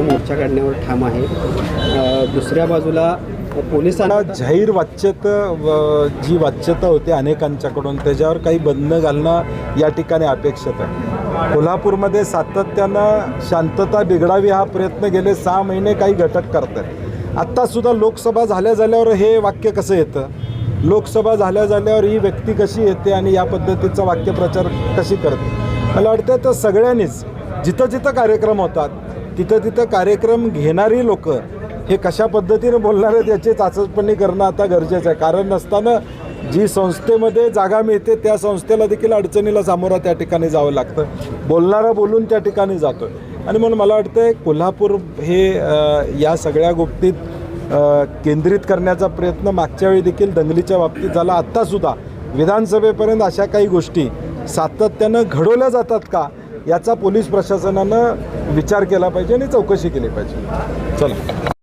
मोर्चा काढण्यावर ठाम आहे. दुसऱ्या बाजूला पोलिसांना जाहीर वाच्यता जी वाच्यता होती अनेकांच्याकडून त्याच्यावर काही बंधनं घालणं या ठिकाणी अपेक्षित आहे. कोल्हापूरमध्ये सातत्यानं शांतता बिघडावी हा प्रयत्न गेले सहा महिने काही घटक करत आहेत आत्तासुद्धा लोकसभा झाल्या झाल्यावर हे वाक्य कसं येतं? लोकसभा झाल्या झाल्यावर ही व्यक्ती कशी येते आणि या पद्धतीचा वाक्यप्रचार कशी करते? मला वाटतं तर सगळ्यांनीच जिथं जिथं कार्यक्रम होतात तिथं तिथं कार्यक्रम घेणारी लोक हे कशा पद्धतीनं बोलणार आहेत याची चाचपणी करणं आता गरजेचं आहे. कारण नसताना जी संस्थेमध्ये जागा मिळते त्या संस्थेला देखील अडचणीला सामोरा त्या ठिकाणी जावं लागतं. बोलणारा बोलून त्या ठिकाणी जातो आणि म्हणून मला वाटतं कोल्हापूर हे या सगळ्या गोष्टीत केंद्रित करण्याचा प्रयत्न मागच्या वेळी देखील दंगलीच्या बाबतीत झाला. आत्तासुद्धा विधानसभेपर्यंत अशा काही गोष्टी सातत्यानं घडवल्या जातात का? याचा पोलीस प्रशासनानं विचार केला पाहिजे आणि चौकशी केली पाहिजे. चला.